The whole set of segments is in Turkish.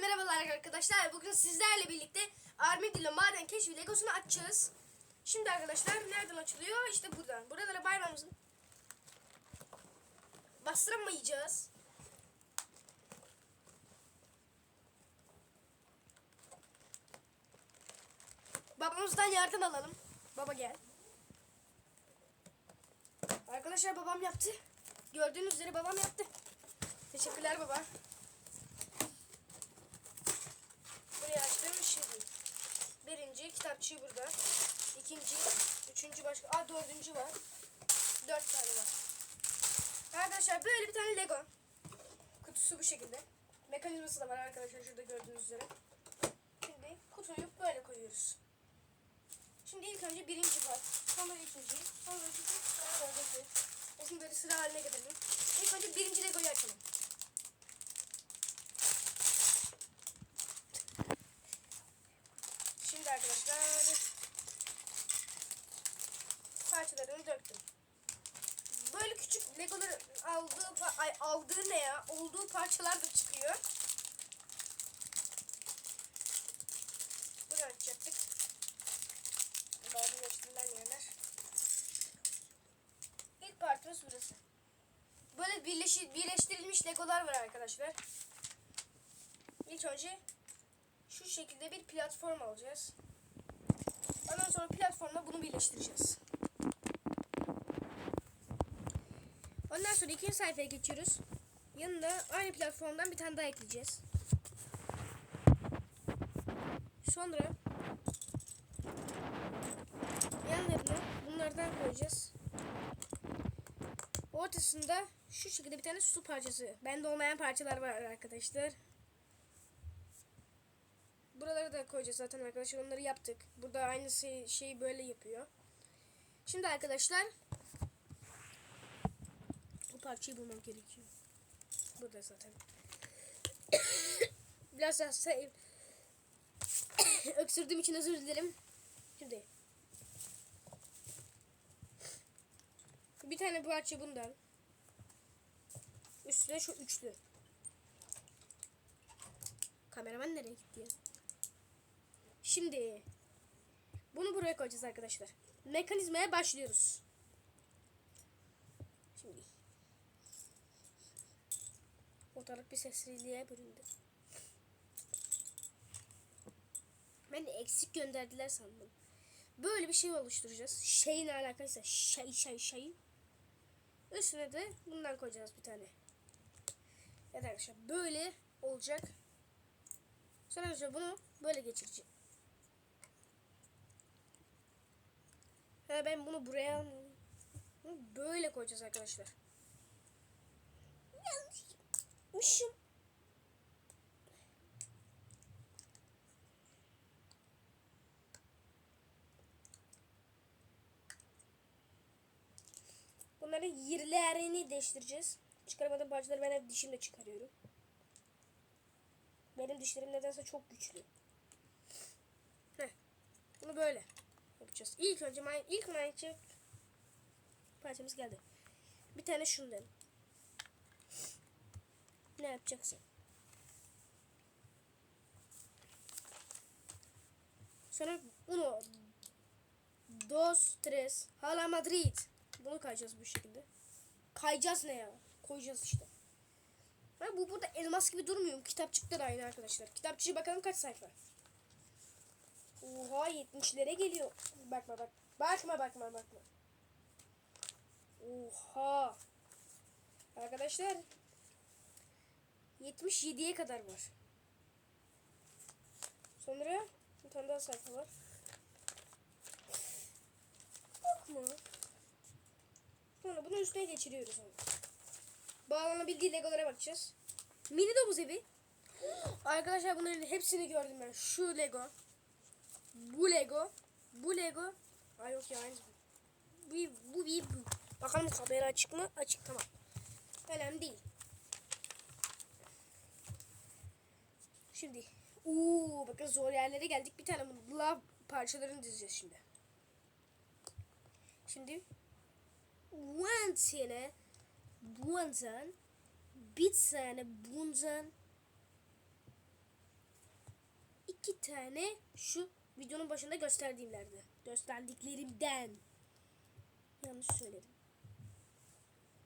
merhabalar arkadaşlar. Bugün sizlerle birlikte Armadillo maden keşfi Legosunu açacağız. Şimdi arkadaşlar nereden açılıyor? İşte buradan. Buralara baymamızın bastıramayacağız. Babamızdan yardım alalım. Baba gel. Arkadaşlar babam yaptı. Gördüğünüz üzere babam yaptı. Teşekkürler baba. Buraya açtım şimdi. Birinci kitapçığı burada. İkinci, üçüncü başka. Aa dördüncü var. Dört tane var. Arkadaşlar böyle bir tane Lego. Kutusu bu şekilde. Mekanizması da var arkadaşlar şurada gördüğünüz üzere. Şimdi kutuyu böyle koyuyoruz. Şimdi ilk önce birinci var. Sonra ikinci. Sonra üçüncü. Sonra dördüncü. Şimdi böyle sıra haline getirelim. İlk önce birinci Lego'yu açalım. Şimdi arkadaşlar parçalarını döktüm. Böyle küçük legoları aldığı pa- ay aldığı ne ya? Olduğu parçalar da çıkıyor. Bunu açacaktık. Bazı gösterilen yerler. İlk partimiz burası. Böyle birleşi, birleştirilmiş legolar var arkadaşlar. İlk önce şu şekilde bir platform alacağız. Ondan sonra platformla bunu birleştireceğiz. Ondan sonra ikinci sayfaya geçiyoruz. Yanında aynı platformdan bir tane daha ekleyeceğiz. Sonra yanlarına bunlardan koyacağız. Ortasında şu şekilde bir tane su parçası. Bende olmayan parçalar var arkadaşlar. Buraları da koyacağız zaten arkadaşlar. Onları yaptık. Burada aynı şey, şeyi böyle yapıyor. Şimdi arkadaşlar bu parçayı bulmam gerekiyor. Burada zaten. Biraz say- öksürdüğüm için özür dilerim. Şimdi bir tane parça bundan. Üstüne şu üçlü. Kameraman nereye gitti ya? Şimdi bunu buraya koyacağız arkadaşlar. Mekanizmaya başlıyoruz. Şimdi ortalık bir sessizliğe büründü. Ben eksik gönderdiler sandım. Böyle bir şey oluşturacağız. Şeyin alakaysa şey şey şey. Üstüne de bundan koyacağız bir tane. Evet arkadaşlar böyle olacak. Sonra arkadaşlar bunu böyle geçireceğim. Ha ben bunu buraya Böyle koyacağız arkadaşlar. Yanlış yapmışım. Bunların yerlerini değiştireceğiz. Çıkaramadığım parçaları ben hep dişimle çıkarıyorum. Benim dişlerim nedense çok güçlü. Heh. Bunu böyle yapacağız. İlk önce ilk Minecraft parçamız geldi. Bir tane şundan. Ne yapacaksın? Sonra uno, dos, tres, hala Madrid. Bunu kayacağız bu şekilde. Kayacağız ne ya? Koyacağız işte. Ha, bu burada elmas gibi durmuyor. Kitapçıkta da aynı arkadaşlar. Kitapçıya bakalım kaç sayfa. Oha 70'lere geliyor. Bakma bak. Bakma bakma bakma. Oha. Arkadaşlar 77'ye kadar var. Sonra bir tane daha sayfa var. Bakma. Sonra bunu üstüne geçiriyoruz onu. Bağlanabildiği legolara bakacağız. Mini domuz evi. Arkadaşlar bunların hepsini gördüm ben. Şu lego. Bu lego. Bu lego. Ay yok ya aynı. Bu, bu, bu, bu. Bakalım kamera açık mı? Açık tamam. Önemli değil. Şimdi. Uuu bakın zor yerlere geldik. Bir tane lav parçalarını dizeceğiz şimdi. Şimdi one tane bundan bir tane bundan iki tane şu videonun başında gösterdiğimlerdi. Gösterdiklerimden. Yanlış söyledim.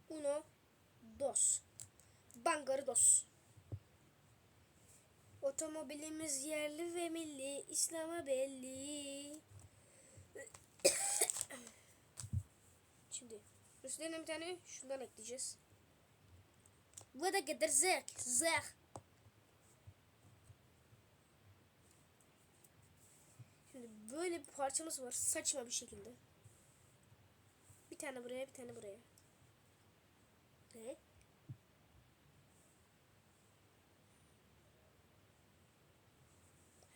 Uno, dos. Bangarı dos. Otomobilimiz yerli ve milli, İslam'a belli. Şimdi üstlerine bir tane şundan ekleyeceğiz. Bu da kadar zek, zek. Şimdi böyle bir parçamız var saçma bir şekilde. Bir tane buraya, bir tane buraya. Evet.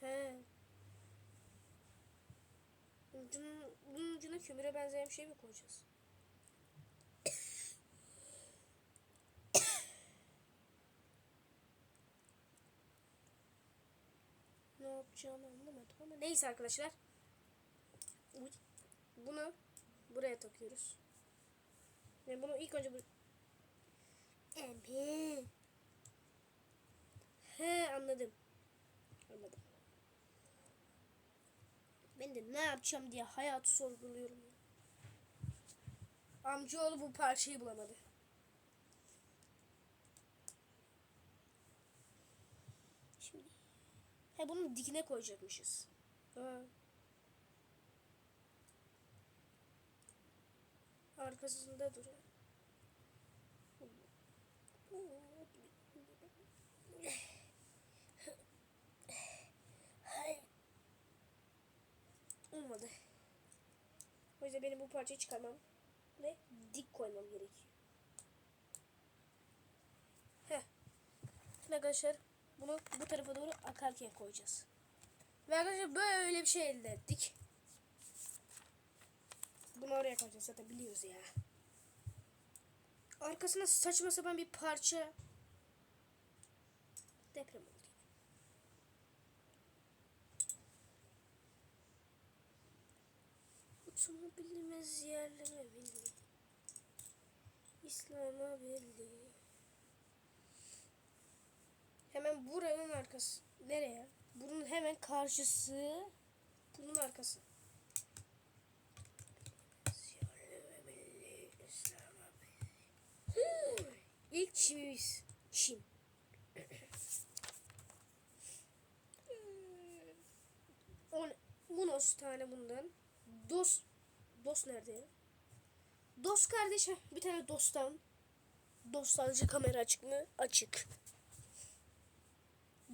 He. Ucunun, bunun ucuna kömüre benzeyen bir şey mi koyacağız? ne yapacağımı anlamadım ama neyse arkadaşlar. Bunu buraya takıyoruz. Ve bunu ilk önce bu... MP. He anladım. Anladım. Ben de ne yapacağım diye hayatı sorguluyorum. Amcaoğlu bu parçayı bulamadı. Şimdi he bunun dikine koyacakmışız. Ha. Arkasında duruyor. O yüzden benim bu parçayı çıkarmam ve dik koymam gerekiyor. Heh. Arkadaşlar bunu bu tarafa doğru akarken koyacağız. Ve arkadaşlar böyle bir şey elde ettik. Bunu oraya koyacağız zaten biliyoruz ya. Arkasına saçma sapan bir parça. Deprem oldu. Otomobilimiz yerleme bildi. İslam'a bildi. Hemen buranın arkası. Nereye? Bunun hemen karşısı. Bunun arkası. İlk çimimiz. Çim. On, Unos tane bundan. Dos. Dos nerede? Dos kardeşim. Bir tane dostan. Dostancı kamera açık mı? Açık.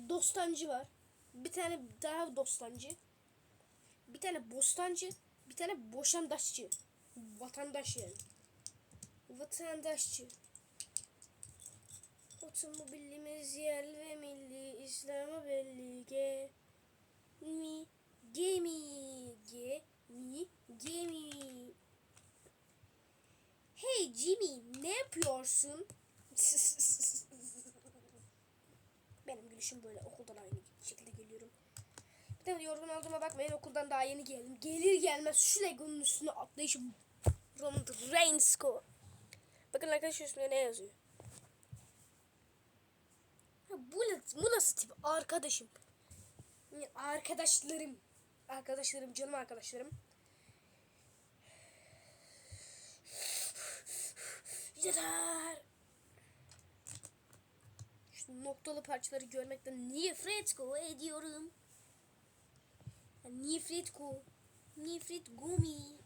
Dostancı var. Bir tane daha dostancı. Bir tane bostancı. Bir tane boşandaşçı. Vatandaş yani. Vatandaşçı. Otomobilimiz yerli ve milli. İslam'a belli. Ge. Mi. Gemi. Ge. Mi. Gemi. Hey Jimmy ne yapıyorsun? Benim gülüşüm böyle okuldan aynı şekilde geliyorum. Bir de yorgun olduğuma bakmayın okuldan daha yeni geldim. Gelir gelmez şu Lego'nun üstüne atlayışım. From the rain school. Bakın arkadaşlar üstünde ne yazıyor? Ha, bu, bu nasıl tip arkadaşım? Arkadaşlarım. Arkadaşlarım canım arkadaşlarım. Yeter. Şu noktalı parçaları görmekten nefret ediyorum. Nefret ko. Nefret gumi.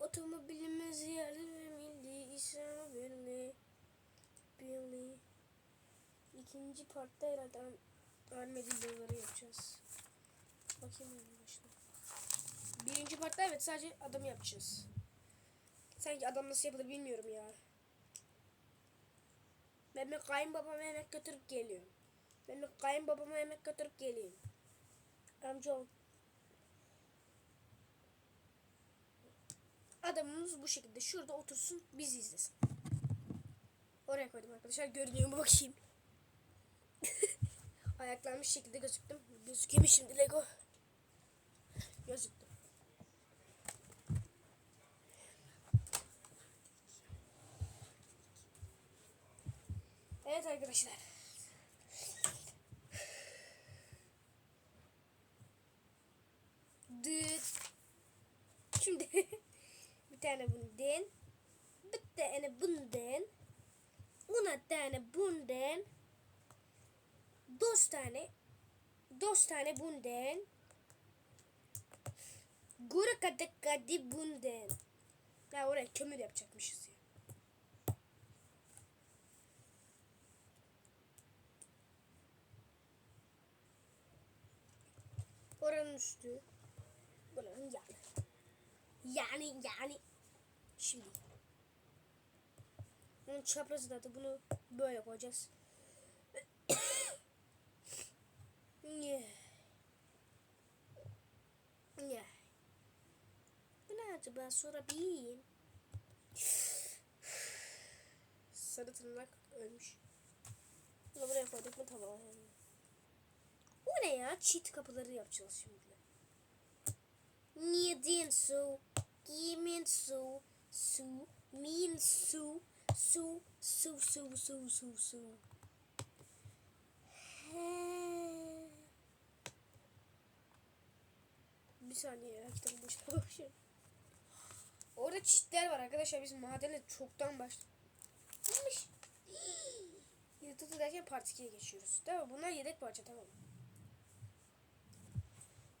Otomobilimiz yerli ve milli. İslam belli. Belli. İkinci partta herhalde Ahmet videoları yapacağız. Bakayım arkadaşlar. Birinci partta evet sadece adamı yapacağız. Sanki adam nasıl yapılır bilmiyorum ya. Ben bir kayınbabama yemek götürüp geliyorum. Ben bir kayınbabama yemek götürüp geleyim. Amcaoğlu. Adamımız bu şekilde şurada otursun bizi izlesin. Oraya koydum arkadaşlar. Görünüyor bakayım. Ayaklanmış şekilde gözüktüm. Gözüküyor mu şimdi Lego? Yazıktır. Evet arkadaşlar. Düt. Şimdi bir tane bundan. Bir tane bundan. Una tane bundan. Dos tane. Dos tane bundan. Gura kada kadi bundan Ya oraya kömür yapacakmışız ya. Oranın üstü. Buranın yanı. Yani yani. Şimdi. Bunun çaprazı da bunu böyle koyacağız. Yeah. Yeah. Acaba sorabilirim. Sarı tırnak ölmüş. Bunu buraya koyduk mu tamam. Bu ne ya? Çit kapıları yapacağız şimdi. Neden su? Kimin su? Su. Min su. Su. Su su su su su. Bir saniye ya kitabın başına bakıyorum. Orada çitler var arkadaşlar biz madene çoktan başlamış. Yırtıklı derken part 2'ye geçiyoruz. Tamam bunlar yedek parça tamam.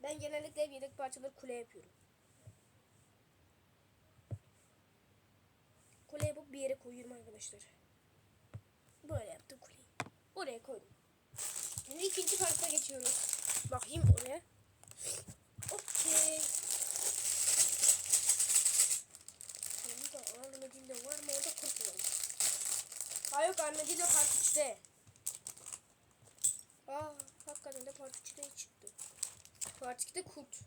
Ben genellikle hep yedek parçaları kule yapıyorum. Kule yapıp bir yere koyuyorum arkadaşlar. Böyle yaptım kuleyi. Oraya koydum. Şimdi ikinci parça geçiyoruz. Bakayım oraya. Okey. De Armadillo var mı? O da kurtulalım. Ha yok Armadillo part 3'te. Aa hakikaten de part 3'te çıktı. Part 2'de kurt.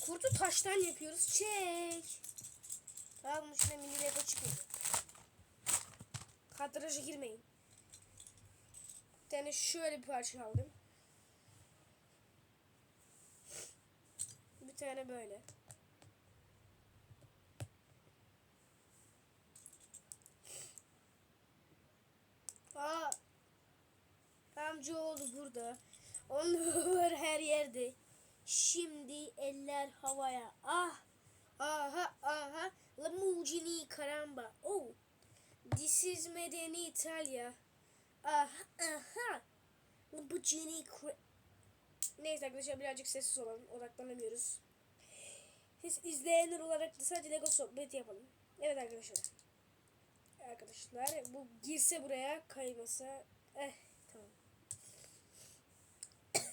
Kurtu taştan yapıyoruz. Çek. Daha bunun içine mini lego çıkıyor. Kadraja girmeyin. Bir tane şöyle bir parça aldım. Bir tane böyle. Aa, amcaoğlu burada. Onun var her yerde. Şimdi eller havaya. Ah. Aha aha. Lamugini caramba. Oh. This is medeni İtalya. Aha aha. Lamborghini cra- Neyse arkadaşlar birazcık sessiz olalım. Odaklanamıyoruz. Siz izleyenler olarak da sadece Lego sohbeti yapalım. Evet arkadaşlar. Arkadaşlar bu girse buraya kaymasa. Eh tamam.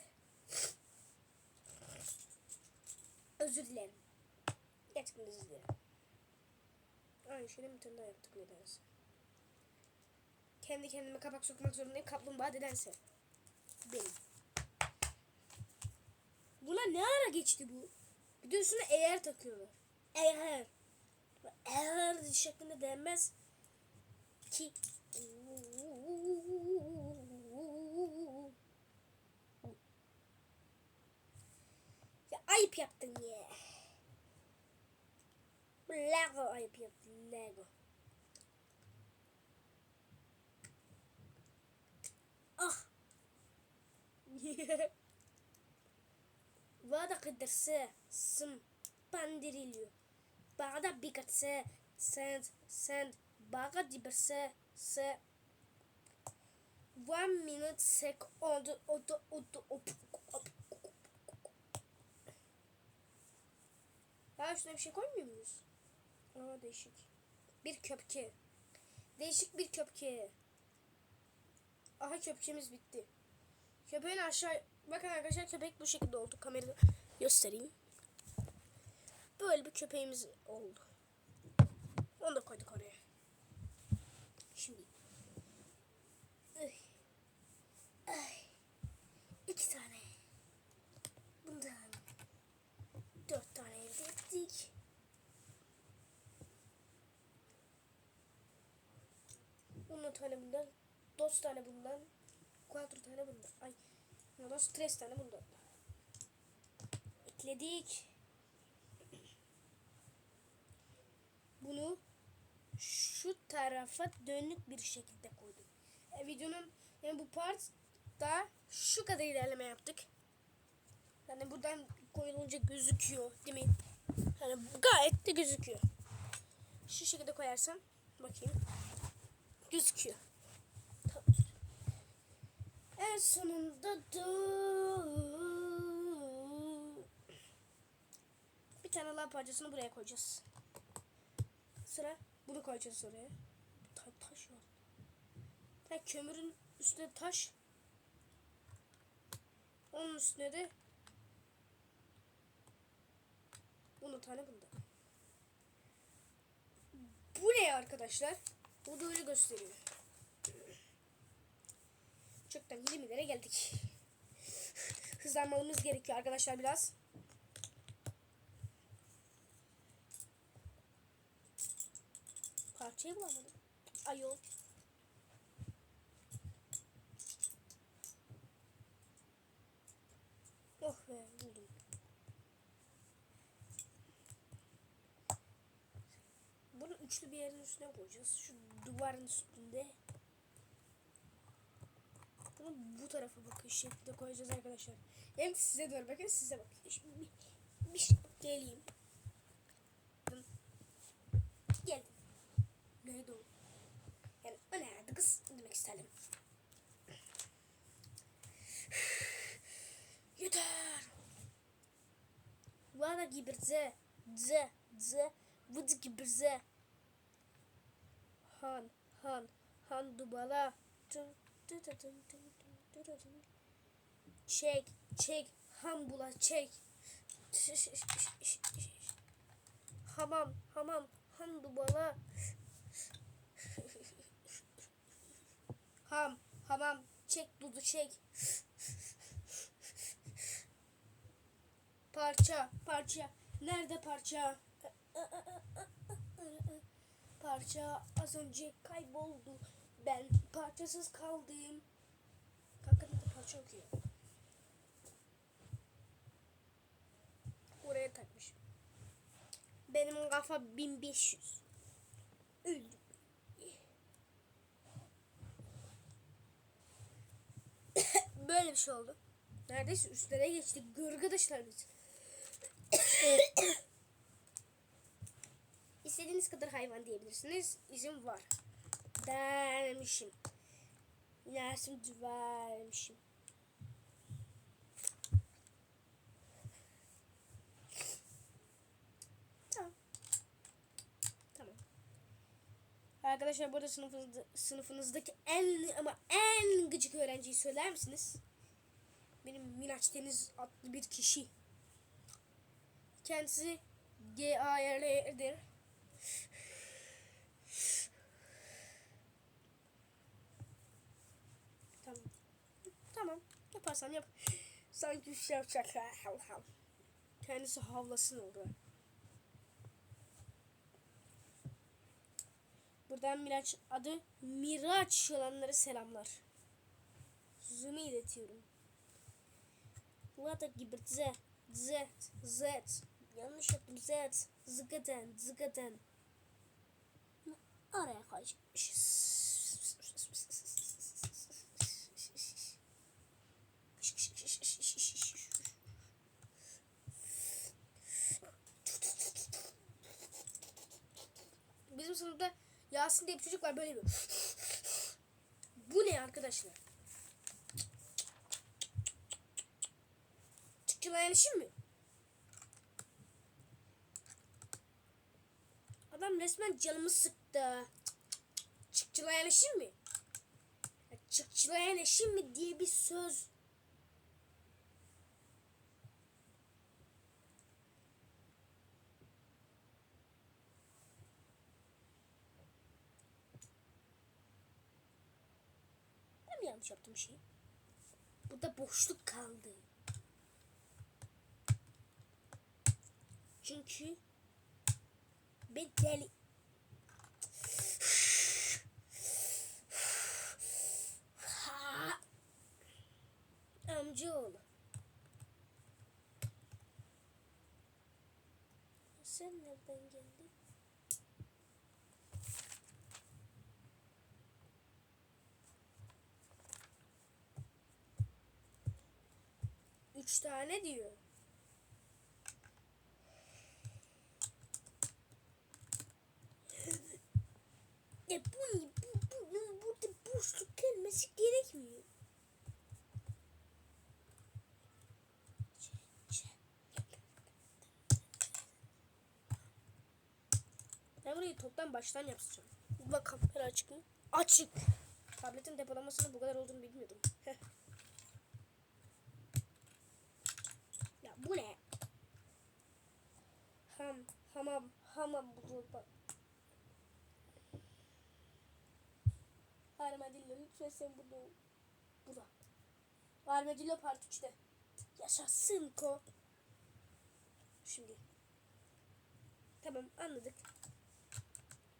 Özür dilerim. Gerçekten özür dilerim. Aynı şeyden bir tane daha yaptık nedense. Kendi kendime kapak sokmak zorundayım. Kaplumbağa nedense. Benim. Buna ne ara geçti bu? Bir de üstüne eğer takıyorlar. Eğer. Eğer şeklinde denmez ki. Ya ayıp yaptın ya. Lego ayıp yaptın Lego. Ah. Vada kıdırsı sım pandirilio. Bağda bikatse send send baga dibirse se one minute oldu oldu oldu op op Ya şuna bir şey koymuyor muyuz? Aa değişik. Bir köpke. Değişik bir köpke. Aha köpkemiz bitti. Köpeğin aşağı... Bakın arkadaşlar köpek bu şekilde oldu. Kamerada göstereyim. Böyle bir köpeğimiz oldu. Onu da koyduk oraya. 10 tane bundan, 9 tane bundan, 4 tane bundan. Ay, ya da 3 tane bundan. Ekledik. Bunu şu tarafa dönük bir şekilde koydum. E, videonun yani bu part da şu kadar ilerleme yaptık. Yani buradan koyulunca gözüküyor değil mi? Yani gayet de gözüküyor. Şu şekilde koyarsam bakayım. Gözüküyor. En sonunda da bir tane lav parçasını buraya koyacağız. Sıra bunu koyacağız oraya. Ta taş var. Ta kömürün üstüne taş. Onun üstüne de bunu tane bunda. Bu ne arkadaşlar? Bu da öyle gösteriyor. Çoktan 20'lere geldik. Hızlanmamız gerekiyor arkadaşlar biraz. Parçayı bulamadım. Ayol. Oh be buldum. Üçlü bir yerin üstüne koyacağız. Şu duvarın üstünde. Bunu bu tarafa bakış şeklinde koyacağız arkadaşlar. Hem size doğru bakın size bakın. Şimdi bir, bir şey geleyim. Gel. Neydi o? Yani o nerede kız demek istedim. Yeter. Vada gibirze. Dze. Dze. Vıd gibirze. Han. Han. Han dubala. Çek. Çek. Han bula çek. Hamam. Hamam. Han dubala. Ham. Hamam. Çek dudu çek. Parça, parça. Nerede parça? Parça az önce kayboldu. Ben parçasız kaldım. Kanka da parça okuyor. Oraya takmış. Benim kafa 1500. Öldüm. Böyle bir şey oldu. Neredeyse üstlere geçtik. Gırgıdışlar biz. İstediğiniz kadar hayvan diyebilirsiniz. İzin var. Dermişim. Dersim vermişim. Tamam. Arkadaşlar burada sınıfınızda, sınıfınızdaki en ama en gıcık öğrenciyi söyler misiniz? Benim Miraç Deniz adlı bir kişi. Kendisi G-A-R-L'dir. Tamam. Tamam. Yaparsan yap. Sanki bir şey yapacak. Hav hav. Kendisi havlasın orada. Buradan Miraç adı Miraç olanlara selamlar. Sözümü iletiyorum. Lata gibi z z z yanlış yaptım z zıgaden zıgaden araya kaçmışız. Yasin diye bir çocuk var böyle bir. Bu ne arkadaşlar? Çıkçılayan işim mi? Adam resmen canımı sıktı. Çıkçılayan işim mi? Ya Çıkçılayan eşim mi diye bir söz. Yanlış yaptım bir şey? Burada boşluk kaldı. Çünkü ben deli. Amcaoğlu. Sen nereden geldin? üç tane diyor. Ya bu, bu, bu, burada boşluk gelmesi gerekmiyor. Ben burayı toptan baştan yapacağım. Bak kamera açık mı? Açık. Tabletin depolamasının bu kadar olduğunu bilmiyordum. Bu bak. Armadillo lütfen sen burada ol. Burada. Armadillo part 3'te. Yaşasın ko. Şimdi. Tamam anladık.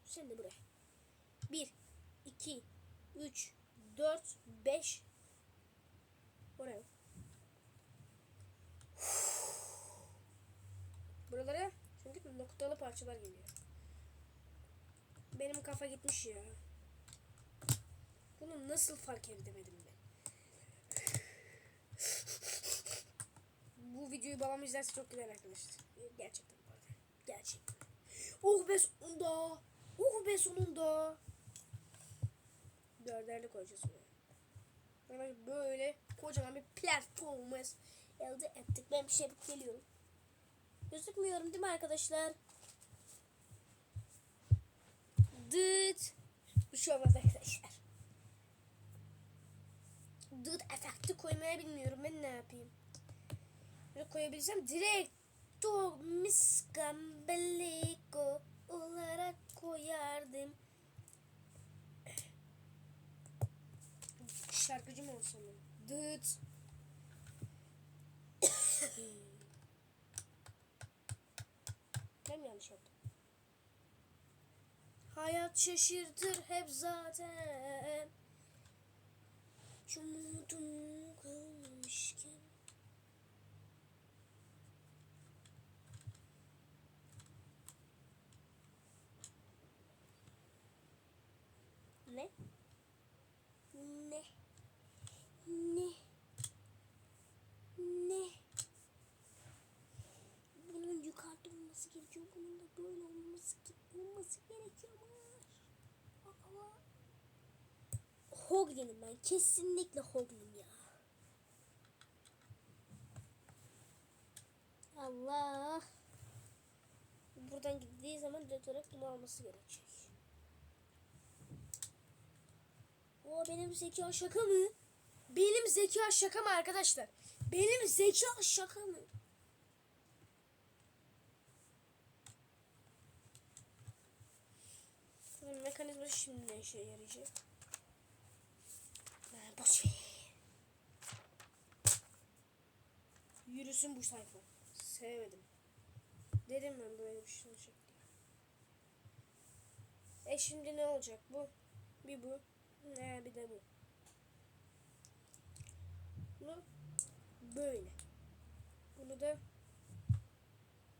Sen de buraya. 1, 2, 3, 4, 5. Oraya. Buralara noktalı parçalar geliyor. Benim kafa gitmiş ya. Bunu nasıl fark edemedim ben? Bu videoyu babam izlerse çok güzel arkadaşlar. Gerçekten bu arada. Gerçekten. Oh be sonunda. Oh be sonunda. Dörderli koyacağız buraya. Böyle kocaman bir platformumuz elde ettik. Ben bir şey geliyorum. Gözükmüyorum değil mi arkadaşlar? Dıt. Bir şey arkadaşlar. Dıt efekti koymaya bilmiyorum. Ben ne yapayım? Böyle koyabilsem direkt do miscambelico olarak koyardım. Şarkıcı mı olsam? Dıt. Mi yanlış yaptım? Hayat şaşırtır hep zaten. Hiç umudum kalmamışken. Ne? Ne? Ne? Ne? Bunun yukarıda olması gerekiyor. Bunun da böyle olması, olması gerekiyor. Ama Hoglin ben. Kesinlikle Hoglin ya. Allah. Buradan gittiği zaman direkt olarak bunu alması gerekecek. O benim zeka şaka mı? Benim zeka şaka mı arkadaşlar? Benim zeka şaka mı? Bunun mekanizması şimdi ne işe yarayacak? Boş. Yürüsün bu sayfa. Sevmedim. Dedim ben böyle bir şey olacak diye. E şimdi ne olacak bu? Bir bu. Ne bir de bu. Bunu böyle. Bunu da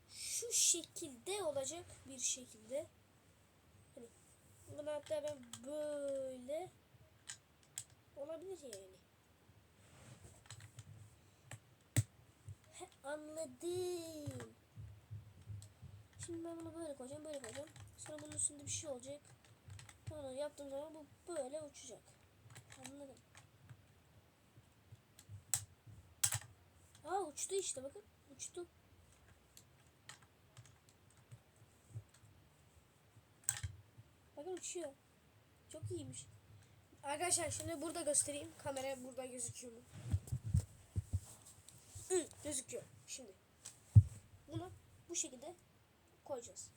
şu şekilde olacak bir şekilde. Hani bunu hatta ben böyle olabilir yani. Anladım. Şimdi ben bunu böyle koyacağım, böyle koyacağım. Sonra bunun üstünde bir şey olacak. Sonra yaptığım zaman bu böyle uçacak. Anladım. Aa uçtu işte bakın. Uçtu. Bakın uçuyor. Çok iyiymiş. Arkadaşlar şimdi burada göstereyim. Kamera burada gözüküyor mu? Hı, gözüküyor. Şimdi. Bunu bu şekilde koyacağız.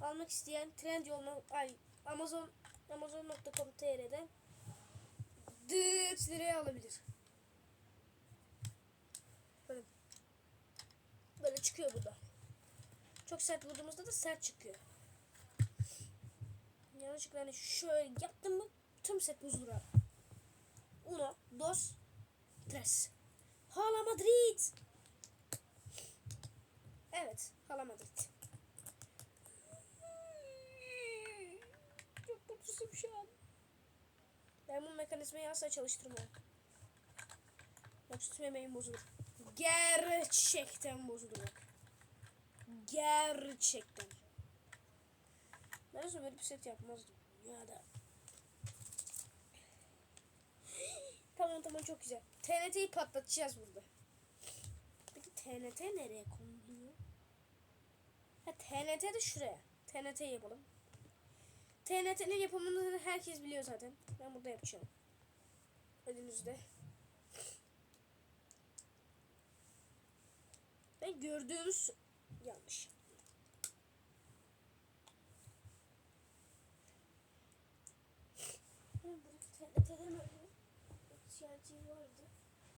Almak isteyen Trendyol ay Amazon Amazon.com.tr'den dıt liraya alabilir. Böyle. Böyle çıkıyor burada. Çok sert vurduğumuzda da sert çıkıyor. Yanlışlıkla hani şöyle yaptım mı tüm set buzdur abi. Uno, dos, tres. Hala Madrid. Evet, Hala Madrid. Çok mutsuzum şu an. Ben bu mekanizmayı asla çalıştırmam. Yoksa tüm emeğim bozulur. Gerçekten bozulur bak. Gerçekten. Ben böyle bir set yapmazdım. Ya Tamam çok güzel. TNT'yi patlatacağız burada. Peki TNT nereye konuluyor? Ha TNT de şuraya. TNT yapalım. TNT'nin yapımını herkes biliyor zaten. Ben burada yapacağım. Önümüzde. Ben gördüğümüz yanlış.